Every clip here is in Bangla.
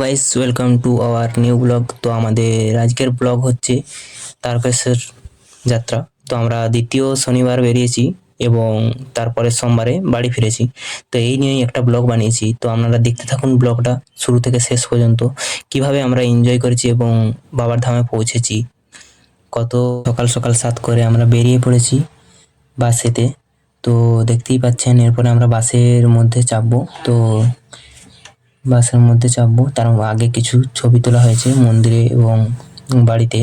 Guys welcome to our new vlog তো আমাদের আজকের ব্লগ হচ্ছে তারকেশ্বর যাত্রা। তো আমরা দ্বিতীয় শনিবার বেরিয়েছি এবং তারপরে সোমবারে বাড়ি ফিরেছি। তো এই নিয়েই একটা ব্লগ বানিয়েছি। তো আপনারা দেখতে থাকুন ব্লগটা শুরু থেকে শেষ পর্যন্ত। কীভাবে আমরা এনজয় করেছি এবং বাবার ধামে পৌঁছেছি। কত সকাল সকাল সাত করে আমরা বেরিয়ে পড়েছি বাসেতে। তো দেখতেই পাচ্ছেন, এরপরে আমরা বাসের মধ্যে চাপবো। তো বাসের মধ্যে চাপবো। তার আগে কিছু ছবি তোলা হয়েছে মন্দিরে এবং বাড়িতে।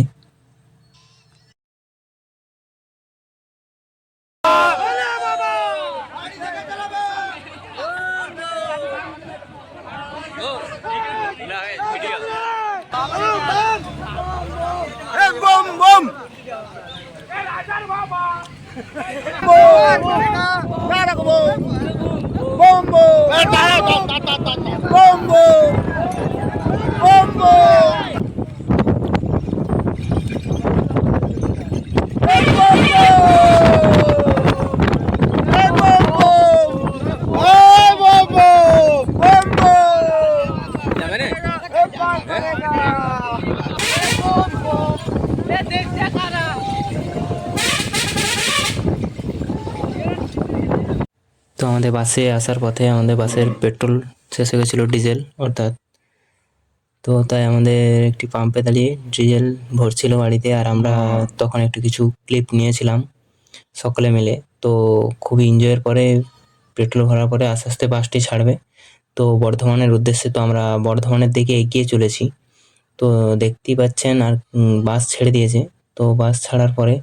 ¡Bombo! ¡Bombo! ¡Bombo! ¡Bombo! ¡Bombo! ¡Bombo! তো আমাদের বাসে আসার পথে আমাদের বাসের পেট্রোল শেষ হয়ে গেছিল, ডিজেল অর্থাৎ। তো তাই আমাদের একটি পাম্পে দাঁড়িয়ে ডিজেল ভরছিল বাড়িতে আর আমরা তখন একটু কিছু ক্লিপ নিয়েছিলাম সকলে মিলে। তো খুবই এনজয়ের পরে পেট্রোল ভরার পরে আস্তে আস্তে বাসটি ছাড়বে। তো বর্ধমানের উদ্দেশ্যে তো আমরা বর্ধমানের দিকে এগিয়ে চলেছি। তো দেখতেই পাচ্ছেন আর বাস ছেড়ে দিয়েছে। তো বাস ছাড়ার পরে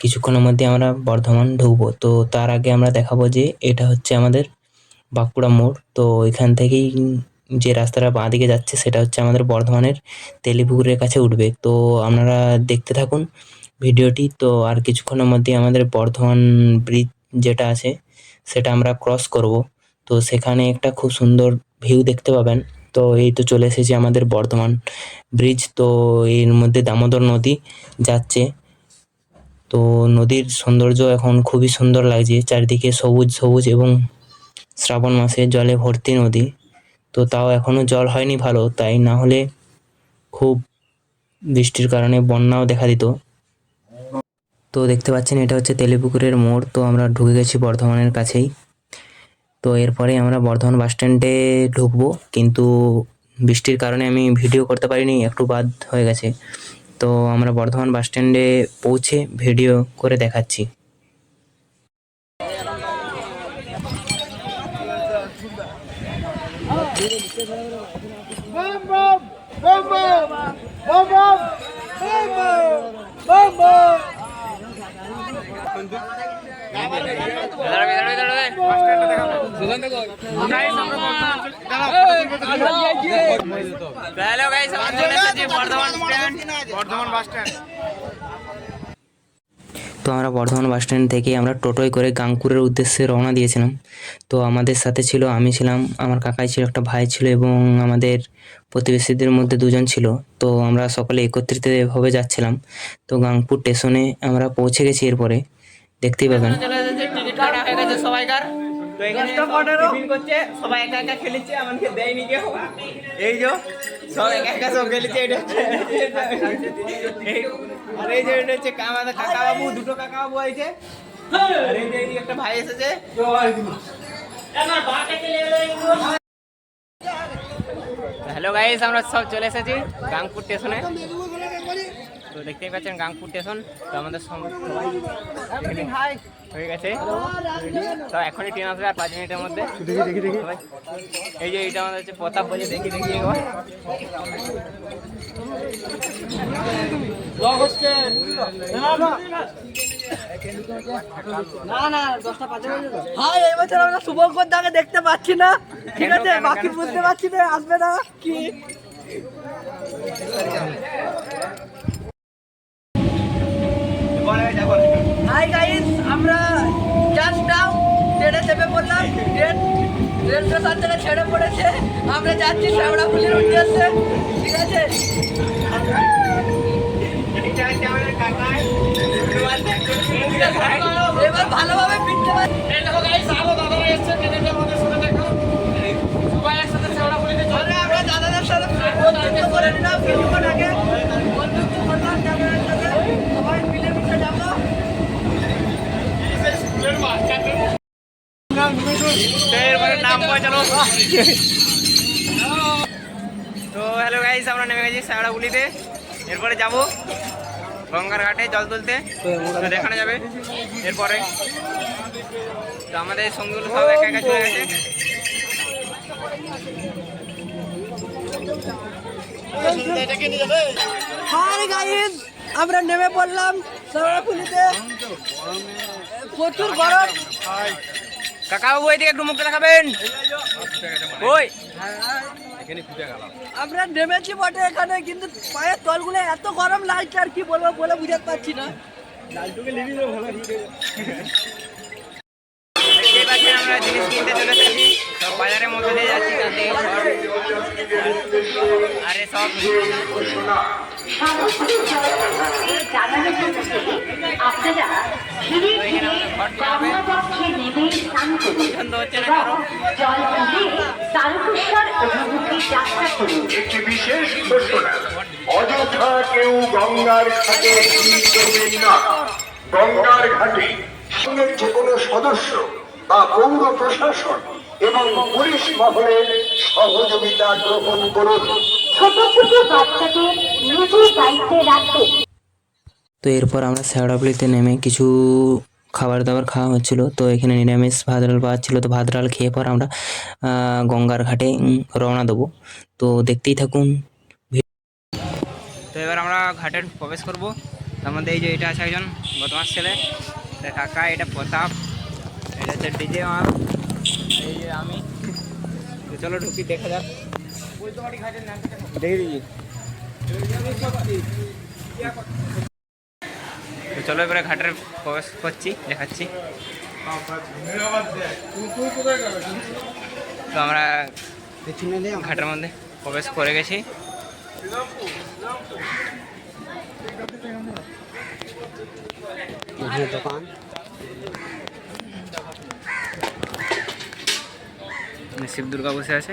কিছুক্ষণের মধ্যে আমরা বর্ধমান ঢুকবো। তো তার আগে আমরা দেখাবো যে এটা হচ্ছে আমাদের বাঁকুড়া মোড়। তো এখান থেকেই যে রাস্তাটা বাঁ দিকে যাচ্ছে সেটা হচ্ছে আমাদের বর্ধমানের তেলিপুকুরের কাছে উঠবে। তো আপনারা দেখতে থাকুন ভিডিওটি। তো আর কিছুক্ষণের মধ্যে আমাদের বর্ধমান ব্রিজ যেটা আছে সেটা আমরা ক্রস করব। তো সেখানে একটা খুব সুন্দর ভিউ দেখতে পাবেন। তো এই তো চলে এসেছি আমাদের বর্ধমান ব্রিজ তো এর মধ্যে দামোদর নদী যাচ্ছে। তো নদীর সৌন্দর্য এখন খুবই সুন্দর লাগছে, চারিদিকে সবুজ সবুজ এবং শ্রাবণ মাসে জলে ভর্তি নদী। তো তাও এখনও জল হয়নি ভালো, তাই না হলে খুব বৃষ্টির কারণে বন্যাও দেখা দিত। তো দেখতে পাচ্ছেন এটা হচ্ছে তেলিপুকুরের মোড়, তো আমরা ঢুকে গেছি বর্ধমানের কাছেই। তো এরপরে আমরা বর্ধমান বাস স্ট্যান্ডে ঢুকবো কিন্তু বৃষ্টির কারণে আমি ভিডিও করতে পারিনি একটু বাদ হয়ে গেছে তো আমরা বর্ধমান বাস স্ট্যান্ডে পৌঁছে ভিডিও করে দেখাচ্ছি বম বম বম বম বম বম বম বম তো আমরা বর্ধমান বাস স্ট্যান্ড থেকে আমরা টোটোয় করে গাংপুরের উদ্দেশ্যে রওনা দিয়েছিলাম। তো আমাদের সাথে ছিল, আমি ছিলাম, আমার কাকাই ছিল, একটা ভাই ছিল এবং আমাদের প্রতিবেশীদের মধ্যে দুজন ছিল। তো আমরা সকলে একত্রিতভাবে যাচ্ছিলাম। তো গাংপুর স্টেশনে আমরা পৌঁছে গেছি এরপরে। দেখতেই পাবেন। সবাইকার। তো এখানে টিফিন করছে সবাই একা একা খেলেছে আমাকে দেয়নি কেউ। এই যে সব একা একা সব খেলেছে এটা আর এই যে এটা হচ্ছে আমাদের কাকা বাবু দুটো কাকা বাবু আছে আর এই যে একটা ভাই এসেছে। হ্যালো গাইস আমরা সব চলে এসেছি গাংপুর স্টেশনে তো দেখতেই পাচ্ছেন গাংপুর স্টেশন তো আমাদের সবাই হয়ে গেছে। তো এখনই ট্রেন আসবে আর পাঁচ মিনিটের মধ্যে। দেখি দেখি দেখি এই যে এইটা আমাদের হচ্ছে প্রতাপ বলে দেখি দেখি একবার। শুভঙ্কর দাকে দেখতে পাচ্ছি না। ঠিক আছে বাকি বুঝতে পারছি না আসবে না কি? হাই গাইস আমরা জাস্ট নাও ট্রেনে চেপে পড়লাম। ট্রেন রেল স্টেশন থেকে ছেড়ে পড়েছে। আমরা যাচ্ছি শ্যামড়াপুলির উদ্দেশ্যে। ঠিক আছে? এবার ভালোভাবে ফিরতে পারছি এই দেখো গাইস আলো দাদারা এসছে ট্রেনের মধ্যে সাথে দেখো। সবাই একসাথে ছেড়া পড়ে আমরা দাদাদের সাথে তো হ্যালো গাইস আমরা নেমে গেছি শ্যাওড়াগুলিতে এরপরে যাব গঙ্গার ঘাটে জল তুলতে। তো দেখানো যাবে এরপরে। তো আমাদের সঙ্গীগুলো সব একা একা চলে গেছে। আমরা নেমে পড়লাম শেওড়াফুলিতে প্রচুর গরম। কাকা বাবু এদিকে একটু মুখটা দেখাবেন। ওই। আমরা নেমেছি বটে এখানে কিন্তু পায়ের তলগুলো এত গরম লাগছে আর কি বলব বলে বুঝাতে পারছি না। আমরা জিনিস কিনতে চলে সব বাজারের মধ্যে দিয়ে যাচ্ছি আরে সব একটি বিশেষ ঘোষণা, অযথা কেউ গঙ্গার ঘাটে করবেন না। গঙ্গার ঘাটে সঙ্গের যে কোনো সদস্য বা পৌর প্রশাসন এবং পুলিশ মহলের সহযোগিতা গ্রহণ করুন। ছোট ছোট বাচ্চাদের নিজের দায়িত্বে রাখবেন তো এরপর আমরা শ্যাওড়াপুলিতে নেমে কিছু খাবার দাবার খাওয়া হচ্ছিল। তো এখানে নিরামিষ ভাত ডাল পাওয়া ছিল তো ভাত ডাল খেয়ে পর আমরা গঙ্গার ঘাটে রওনা দেবো। তো দেখতেই থাকুন। তো এবার আমরা ঘাটে প্রবেশ করব। তার মধ্যে এই যে এটা আছে একজন বদমাস ছেলে। কাকা এটা প্রতাপ এটা হচ্ছে ডিজে মাল এই যে আমি। তো চলো ঢুকি দেখা যাক। চলো এবারে ঘাটের প্রবেশ করছি, দেখাচ্ছি। তো আমরা ঘাটের মধ্যে প্রবেশ করে গেছি। শিব দুর্গা বসে আছে।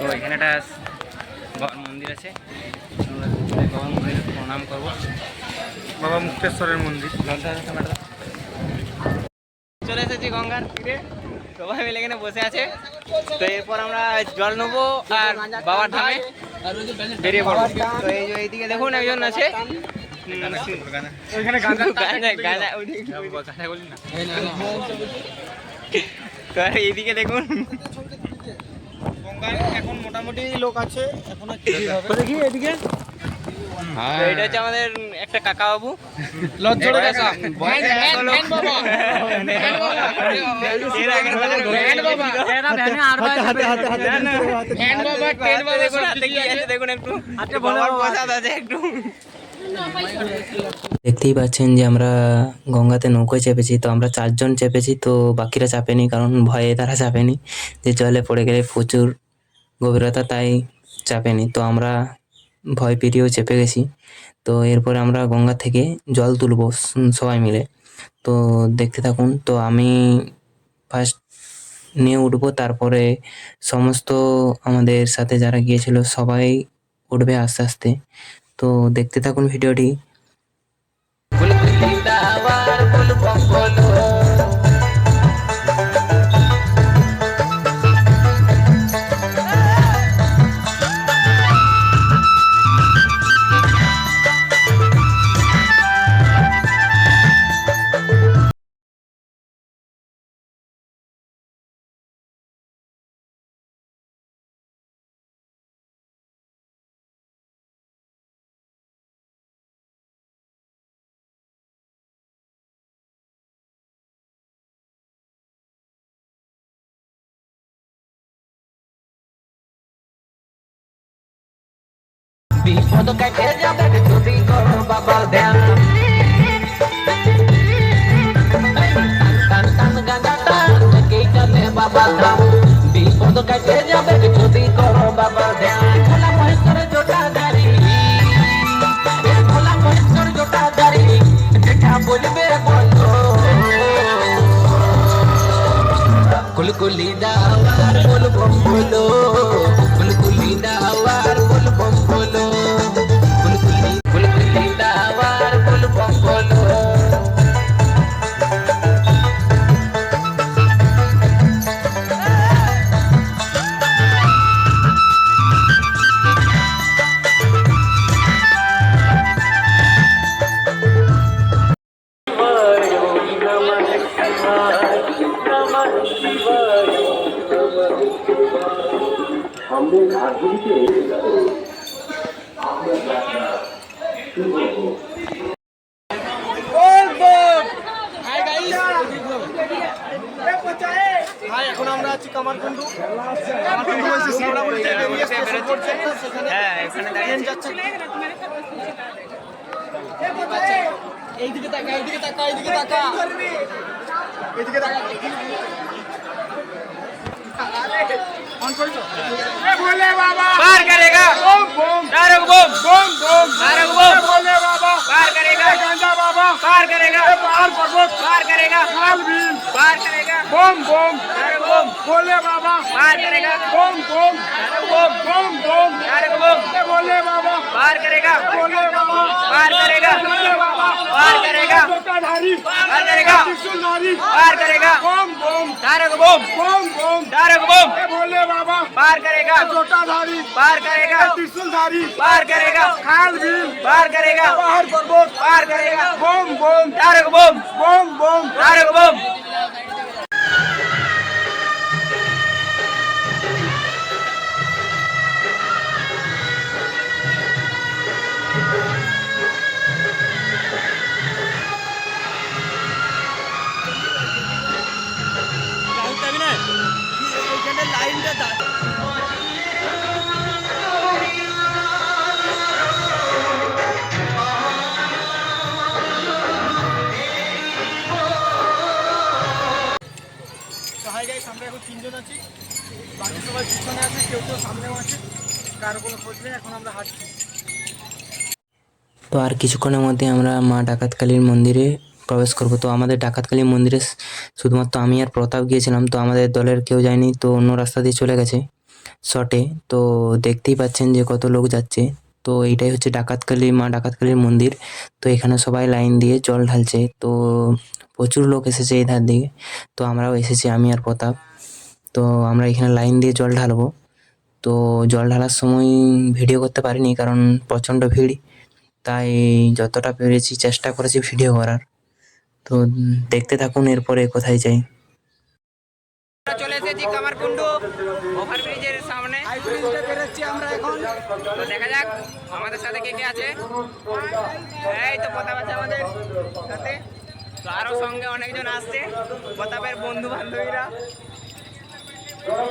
তো এখানে একটা বাবার মন্দির আছে। আমরা বাবার মন্দিরে প্রণাম করব। বাবা মুক্তেশ্বরের মন্দির। চলে এসেছি গঙ্গার তীরে। সবাই মিলে এখানে বসে আছে। তো এরপর আমরা জল নেব আর বাবার ধামে বেরিয়ে পড়ব। তো এই যে এইদিকে দেখুন একজন আছে। তো এইদিকে দেখুন। এখন মোটামুটি লোক আছে এখন দেখি এদিকে এটা হচ্ছে আমাদের একটা কাকা বাবু লজ্জরে কাকা দেখতেই পাচ্ছেন যে আমরা গঙ্গাতে নৌকোয় চেপেছি তো আমরা চারজন চেপেছি তো বাকিরা চাপেনি কারণ ভয়ে তারা চাপেনি যে জলে পড়ে গেলে প্রচুর গভীরতা তাই চাপেনি তো আমরা ভয় পেরিয়েও চেপে গেছি। তো এরপরে আমরা গঙ্গা থেকে জল তুলবো সবাই মিলে। তো দেখতে থাকুন, তো আমি ফার্স্ট নিয়ে উঠবো, তারপরে সমস্ত আমাদের সাথে যারা গিয়েছিল সবাই উঠবে আস্তে আস্তে। তো দেখতে থাকুন ভিডিওটি। বিপদ কেটে যাবে যদি করো বাবা ধ্যান টান টান গাঁজা টান কেই চলে বাবা ধাম বিপদ পদ কাটে যাবে যদি করো বাবা ধ্যান ভোলা মহেশ্বর জোটা দাঁড়ি। ভোলা মহেশ্বর জোটা দাঁড়ি। যেটা বলবে বলো। কুলকুলি দাওয়ার বল বম বলো। এইদিকে তাকা অন করেছো এ বলে বাবা पार करेगा বম বম नारक बम বম বম नारक बम पार करेगा पार करेगा पार करेगा काल भीम पार करेगा बम बम हरे बोम बाबा पार करेगा बम बम बम बम बम बम बोले बाबा पार करेगा बोले बाबा पार करेगा बोले बाबा पार करेगा धारी पार करेगा धारी पार करेगा बम बम धारक बम बम बम धारक बम बोले बाबा पार करेगा छोटा धारी पार करेगा त्रिशूलधारी पार करेगा खाल भी पार करेगा पहाड़ पर्वत पार करेगा बम বোম তারক বম। বোম বোম। তারক বোম। লাইনটা এখন তিনজন আছি। বাকি সবাই পিছনে আছে, কেউ কেউ সামনেও আছে। কারও কোনো খোঁজ নেই, এখন আমরা হাঁটছি। তো আর কিছুক্ষণের মধ্যে আমরা মা ডাকাতকালীর মন্দিরে প্রবেশ করব। তো আমাদের ডাকাতকালী মন্দিরে শুধুমাত্র আমি আর প্রতাপ গিয়েছিলাম। তো আমাদের দলের কেউ যায়নি, তো অন্য রাস্তা দিয়ে চলে গেছে। শটে, তো দেখতেই পাচ্ছেন যে কত লোক যাচ্ছে। তো এইটাই হচ্ছে ডাকাতকালী মা ডাকাতকালীর মন্দির। তো এখানে সবাই লাইন দিয়ে জল ঢালছে। তো প্রচুর লোক এসেছে এই ধার দিকে। তো আমরাও এসেছি, আমি আর প্রতাপ। তো আমরা এখানে লাইন দিয়ে জল ঢালবো। তো জল ঢালার সময় ভিডিও করতে পারিনি কারণ প্রচণ্ড ভিড়। তাই যতটা পেরেছি চেষ্টা করেছি ভিডিও করার। তো দেখতে থাকুন এরপরে কোথায় যাই। চলে এসেছি ওভারব্রিজের সামনে বেরোচ্ছি আমরা এখন তো দেখা যাক আমাদের সাথে কে কে আছে। এই তো প্রতাপ আছে আমাদের সাথে। তো আরও সঙ্গে অনেকজন আসছে প্রতাপের বন্ধু বান্ধবীরা।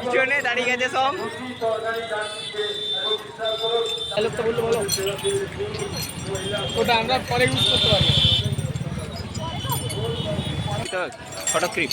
পিছনে দাঁড়িয়ে গেছে সব। লোকটা বলল বলো। ওটা আমরা পরে ইউজ করতে পারব। ফটো ক্লিপ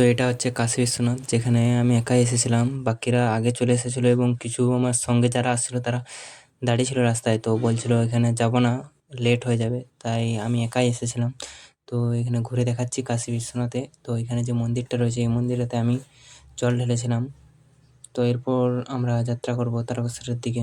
তো এটা হচ্ছে কাশী বিশ্বনাথ, যেখানে আমি একাই এসেছিলাম। বাকিরা আগে চলে এসেছিল এবং কিছু আমার সঙ্গে যারা আসছিল তারা দাঁড়িয়ে ছিল রাস্তায়। তো বলছিল, এখানে যাব না লেট হয়ে যাবে। তাই আমি একাই এসেছিলাম। তো এখানে ঘুরে দেখাচ্ছি কাশী বিশ্বনাথে। তো এখানে যে মন্দিরটা রয়েছে, এই মন্দিরেতে আমি জল ঢেলেছিলাম। তো এরপর আমরা যাত্রা করব তারকেশ্বরের দিকে।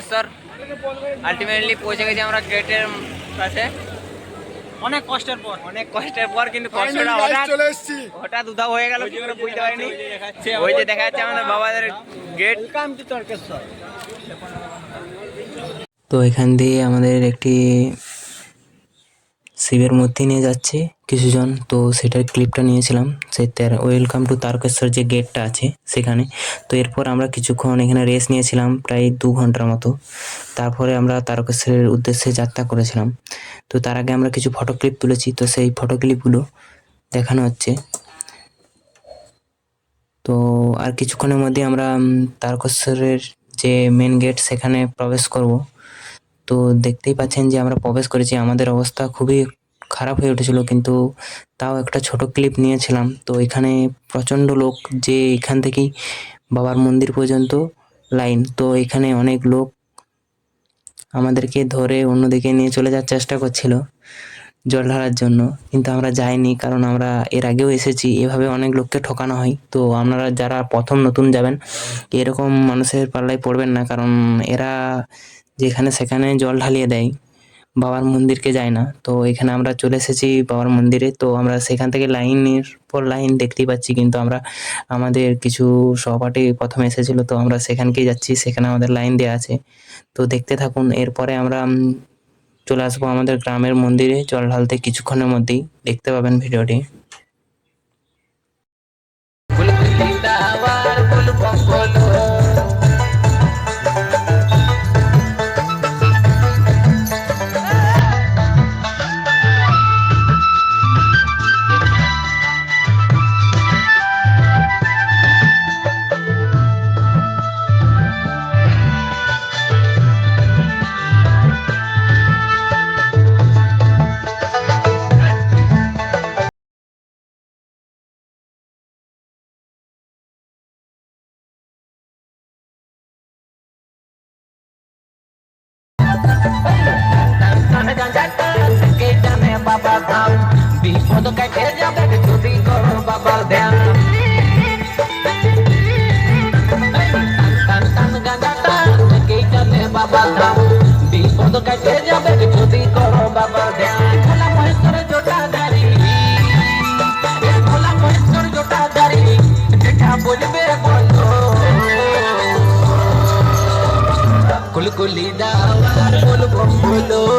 তারকেশ্বর আলটিমেটলি পৌঁছে গেছি আমরা গেটের কাছে। অনেক কষ্টের পর। অনেক কষ্টের পর কিন্তু কষ্টটা হঠাৎ চলে এসেছি। হঠাৎ উধাও হয়ে গেল কি করে বুঝতে পারিনি। ওই যে দেখা যাচ্ছে আমাদের। বাবাদের গেট ওয়েলকাম টু তারকেশ্বর। তো এখান দিয়ে আমাদের একটি শিবের মূর্তি নিয়ে যাচ্ছে। কিছুজন, তো সেটার ক্লিপটা নিয়েছিলাম। সেই তেরো ওয়েলকাম টু তারকেশ্বর যে গেটটা আছে সেখানে। তো এরপর আমরা কিছুক্ষণ এখানে রেস্ট নিয়েছিলাম, প্রায় দু ঘণ্টার মতো। তারপরে আমরা তারকেশ্বরের উদ্দেশ্যে যাত্রা করেছিলাম। তো তার আগে আমরা কিছু ফটো ক্লিপ তুলেছি, তো সেই ফটো ক্লিপগুলো দেখানো হচ্ছে। তো আর কিছুক্ষণের মধ্যে আমরা তারকেশ্বরের যে মেন গেট সেখানে প্রবেশ করব। তো দেখতেই পাচ্ছেন যে আমরা প্রবেশ করেছি। আমাদের অবস্থা খুবই খারাপ হয়ে উঠেছিল, কিন্তু তাও একটা ছোট ক্লিপ নিয়েছিলাম। তো এখানে প্রচণ্ড লোক যে এখান থেকেই বাবার মন্দির পর্যন্ত লাইন তো এখানে অনেক লোক আমাদেরকে ধরে অন্যদিকে নিয়ে চলে যাওয়ার চেষ্টা করছিল জল ঢালার জন্য, কিন্তু আমরা যাইনি কারণ আমরা এর আগেও এসেছি, এভাবে অনেক লোককে ঠকানো হয়। তো আপনারা যারা প্রথম নতুন যাবেন, এরকম মানুষের পাল্লায় পড়বেন না কারণ এরা যেখানে সেখানে জল ঢালিয়ে দেয়। বাবার মন্দিরকে যায় না। তো এখানে আমরা চলে এসেছি বাবার মন্দিরে। তো আমরা সেখান থেকে লাইনের পর লাইন দেখতেই পাচ্ছি কিন্তু আমরা, আমাদের কিছু সহপাঠী প্রথমে এসেছিল, তো আমরা সেখানকেই যাচ্ছি, সেখানে আমাদের লাইন দেওয়া আছে। তো দেখতে থাকুন, এরপরে আমরা চলে আসব আমাদের গ্রামের মন্দিরে জল ঢালতে কিছুক্ষণের মধ্যেই। দেখতে পাবেন ভিডিওটি। কেটনে বাবা ধাম বিপদ কেটে যাবে যদি করো বাবা ধ্যান বাবা ধাম বিপদ কেটে যাবে যদি করো বাবা ধ্যান ভোলা মহেশ্বর জোটা দাঁড়ি ভোলা মহেশ্বর জোটা যেটা কুলকুলি দাওয়ার বলব বলো